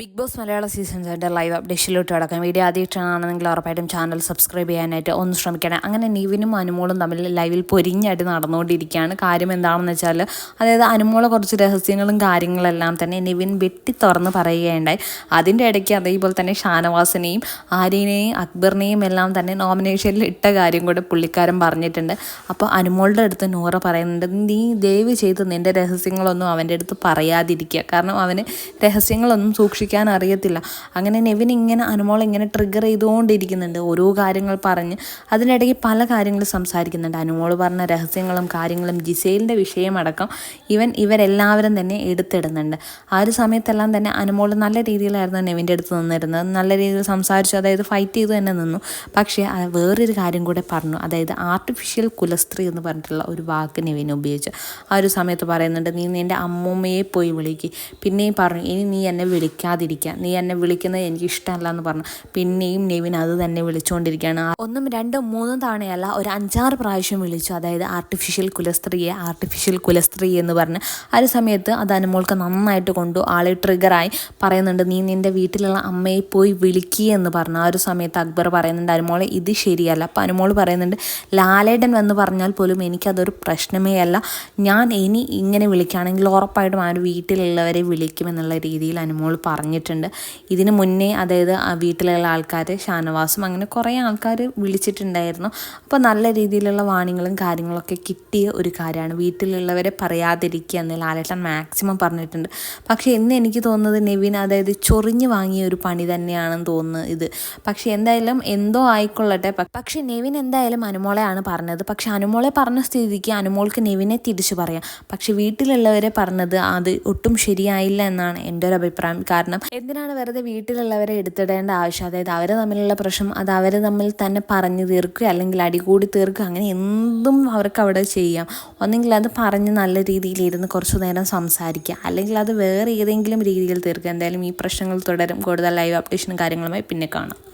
Big boss മലയാള season സെന്റെ live അപ്ഡേഷനിലോട്ട് കിടക്കാം. വീഡിയോ ആദ്യമായിട്ടാണെന്നെങ്കിൽ ഉറപ്പായിട്ടും ചാനൽ സബ്സ്ക്രൈബ് ചെയ്യാനായിട്ട് ഒന്ന് ശ്രമിക്കണം. അങ്ങനെ നിവിനും അനുമോളും തമ്മിൽ ലൈവിൽ പൊരിഞ്ഞായിട്ട് നടന്നുകൊണ്ടിരിക്കുകയാണ്. കാര്യം എന്താണെന്ന് വെച്ചാൽ അതായത് അനുമോളെ കുറച്ച് രഹസ്യങ്ങളും കാര്യങ്ങളെല്ലാം തന്നെ നിവിൻ വെട്ടി തുറന്ന് പറയുകയുണ്ടായി. അതിന്റെ ഇടയ്ക്ക് അതേപോലെ തന്നെ ഷാനവാസിനെയും ആര്യനെയും അക്ബറിനെയും എല്ലാം തന്നെ നോമിനേഷനിൽ ഇട്ട കാര്യം കൂടെ പുള്ളിക്കാരൻ പറഞ്ഞിട്ടുണ്ട്. അപ്പോൾ അനുമോളുടെ അടുത്ത് നൂറ പറയുന്നുണ്ട് നീ ദയവ് ചെയ്ത് നിന്റെ രഹസ്യങ്ങളൊന്നും അവന്റെ അടുത്ത് പറയാതിരിക്കുക. കാരണം അവന് രഹസ്യങ്ങളൊന്നും സൂക്ഷിക്കാൻ അറിയത്തില്ല. അങ്ങനെ നെവിൻ ഇങ്ങനെ അനുമോൾ ഇങ്ങനെ ട്രിഗർ ചെയ്തുകൊണ്ടിരിക്കുന്നുണ്ട്. ഓരോ കാര്യങ്ങൾ പറഞ്ഞ് അതിനിടയ്ക്ക് പല കാര്യങ്ങൾ സംസാരിക്കുന്നുണ്ട്. അനുമോൾ പറഞ്ഞ രഹസ്യങ്ങളും കാര്യങ്ങളും ജിസേലിന്റെ വിഷയമടക്കം ഇവൻ ഇവരെല്ലാവരും തന്നെ എടുത്തിടുന്നുണ്ട്. ആ ഒരു സമയത്തെല്ലാം തന്നെ അനുമോൾ നല്ല രീതിയിലായിരുന്നു നെവിന്റെ അടുത്ത് നിന്നിരുന്നത്. നല്ല രീതിയിൽ സംസാരിച്ചു. അതായത് ഫൈറ്റ് ചെയ്തു തന്നെ നിന്നു. പക്ഷേ വേറൊരു കാര്യം കൂടെ പറഞ്ഞു. അതായത് ആർട്ടിഫിഷ്യൽ കുലസ്ത്രീ എന്ന് പറഞ്ഞിട്ടുള്ള ഒരു വാക്ക് നെവിൻ ഉപയോഗിച്ചു. ആ ഒരു സമയത്ത് പറയുന്നുണ്ട് നീ നിന്റെ അമ്മൂമ്മയെ പോയി വിളിക്കുക പിന്നെയും പറഞ്ഞു ഇനി നീ എന്നെ വിളിക്കാതിരിക്കുക നീ എന്നെ വിളിക്കുന്നത് എനിക്ക് ഇഷ്ടമല്ല എന്ന് പറഞ്ഞു. പിന്നെയും നെവിൻ അത് തന്നെ വിളിച്ചുകൊണ്ടിരിക്കുകയാണ് ഒന്നും രണ്ടും മൂന്നും തവണയല്ല ഒരു അഞ്ചാറ് പ്രാവശ്യം വിളിച്ചു. അതായത് ആർട്ടിഫിഷ്യൽ കുലസ്ത്രീയെ ആർട്ടിഫിഷ്യൽ കുലസ്ത്രീ എന്ന് പറഞ്ഞ്. ആ ഒരു സമയത്ത് അത് അനുമോൾക്ക് നന്നായിട്ട് കൊണ്ടു. ആളെ ട്രിഗറായി പറയുന്നുണ്ട് നീ നിന്റെ വീട്ടിലുള്ള അമ്മയെ പോയി വിളിക്കുക എന്ന് പറഞ്ഞു. ആ ഒരു സമയത്ത് അക്ബർ പറയുന്നുണ്ട് അനുമോളെ ഇത് ശരിയല്ല. അപ്പം അനുമോൾ പറയുന്നുണ്ട് ലാലേട്ടൻ എന്ന് പറഞ്ഞാൽ പോലും എനിക്കതൊരു പ്രശ്നമേ അല്ല. ഞാൻ ഇനി ഇങ്ങനെ വിളിക്കുകയാണെങ്കിൽ ഉറപ്പായിട്ടും ആ ഒരു വീട്ടിലുള്ളവരെ വിളിക്കുമെന്നുള്ള രീതിയിൽ അനുമോൾ പറഞ്ഞിട്ടുണ്ട്. ഇതിന് മുന്നേ അതായത് ആ വീട്ടിലുള്ള ആൾക്കാർ ഷാനവാസും അങ്ങനെ കുറേ ആൾക്കാർ വിളിച്ചിട്ടുണ്ടായിരുന്നു. അപ്പോൾ നല്ല രീതിയിലുള്ള വാണിങ്ങളും കാര്യങ്ങളൊക്കെ കിട്ടിയ ഒരു കാര്യമാണ്. വീട്ടിലുള്ളവരെ പറയാതിരിക്കുക എന്ന് ലാലേട്ടൻ മാക്സിമം പറഞ്ഞിട്ടുണ്ട്. പക്ഷേ ഇന്ന് എനിക്ക് തോന്നുന്നത് നെവിൻ അതായത് ചൊറിഞ്ഞ് വാങ്ങിയ ഒരു പണി തന്നെയാണെന്ന് തോന്നുന്നു ഇത്. പക്ഷേ എന്തായാലും എന്തോ ആയിക്കൊള്ളട്ടെ. പക്ഷേ നെവിൻ എന്തായാലും അനുമോളെയാണ് പറഞ്ഞത്. പക്ഷേ അനുമോളെ പറഞ്ഞ സ്ഥിതിക്ക് അനുമോൾക്ക് നെവിനെ തിരിച്ചു പറയാം. പക്ഷേ വീട്ടിലുള്ളവരെ പറഞ്ഞത് അത് ഒട്ടും ശരിയായില്ല എന്നാണ് എന്റെ ഒരു അഭിപ്രായം. കാരണം എന്തിനാണ് വെറുതെ വീട്ടിലുള്ളവരെ എടുത്തിടേണ്ട ആവശ്യം? അതായത് അവർ തമ്മിലുള്ള പ്രശ്നം അത് അവർ തമ്മിൽ തന്നെ പറഞ്ഞു തീർക്കുക അല്ലെങ്കിൽ അടികൂടി തീർക്കുക അങ്ങനെ എന്തും അവർക്ക് അവിടെ ചെയ്യാം. ഒന്നെങ്കിൽ അത് പറഞ്ഞ് നല്ല രീതിയിൽ ഇരുന്ന് കുറച്ചു നേരം സംസാരിക്കുക. അല്ലെങ്കിൽ അത് വേറെ ഏതെങ്കിലും രീതിയിൽ തീർക്കുക. എന്തായാലും ഈ പ്രശ്നങ്ങൾ തുടരും. കൂടുതൽ ലൈവ് അപ്ഡേഷനും കാര്യങ്ങളുമായി പിന്നെ കാണാം.